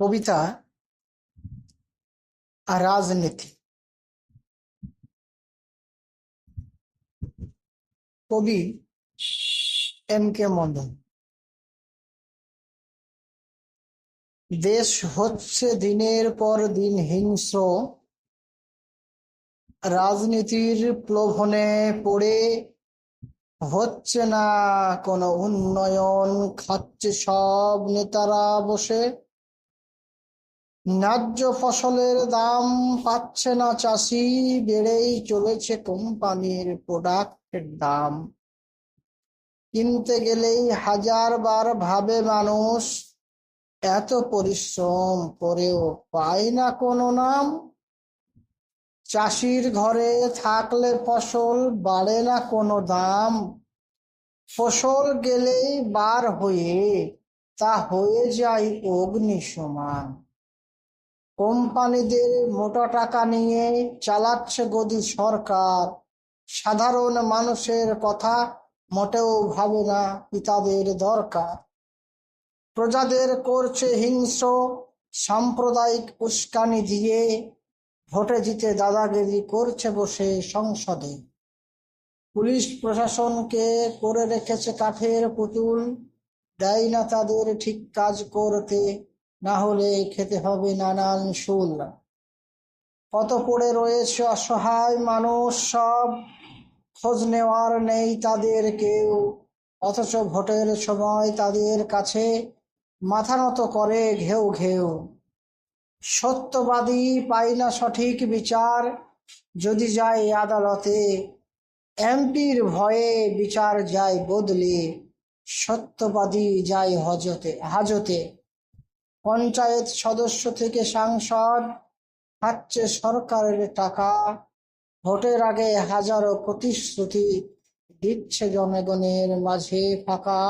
কবিতা রাজনীতি। কবি M K Mondal দেশ হচ্ছে দিনের পর দিন হিংস্র। রাজনীতির প্লোভনে পড়ে। হচ্ছে না কোনো উন্নয়ন, খাচ্ছে সব নেতারা বসে। ন্যায্য ফসলের দাম পাচ্ছে না চাষি, বেড়েই চলেছে কোম্পানির প্রোডাক্টের দাম। কিনতে গেলেই হাজার বার ভাবে মানুষ এত পরিশ্রম করেও পায় না কোনো নাম। চাষির ঘরে থাকলে ফসল বাড়ে না কোনো দাম। ফসল গেলেই বার হয়ে তা হয়ে যায় অগ্নি সমান কোম্পানিদের মোটা টাকা নিয়ে চালাচ্ছে গদি সরকার। সাধারণ মানুষের কথা মোটেও ভাবে না, পিতাদের দরকার। প্রজাদের করছে হিংস্র, সাম্প্রদায়িক উস্কানি দিয়ে ভোটে জিতে দাদাগিরি করছে বসে সংসদে। পুলিশ প্রশাসনকে করে রেখেছে কাঠের পুতুল, দেয় না তাদের ঠিক কাজ করতে। না হলে খেতে হবে নানান শুল কত পড়ে রয়েছে অসহায় মানুষ, সব খোঁজ নেওয়ার নেই তাদের কেউ, অথচ ভোটের সময় তাদের কাছে মাথা নত করে ঘেউ ঘেউ। সত্যবাদী পাই না সঠিক বিচার, যদি যায় আদালতে, এমপির ভয়ে বিচার যায় বদলে, সত্যবাদী যায় হজতে, হাজতে। পঞ্চায়েত সদস্য থেকে সাংসদ খাচ্ছে সরকারের টাকা। ভোটের আগে হাজারো প্রতিশ্রুতি দিচ্ছে জনগণের মাঝে ফাঁকা।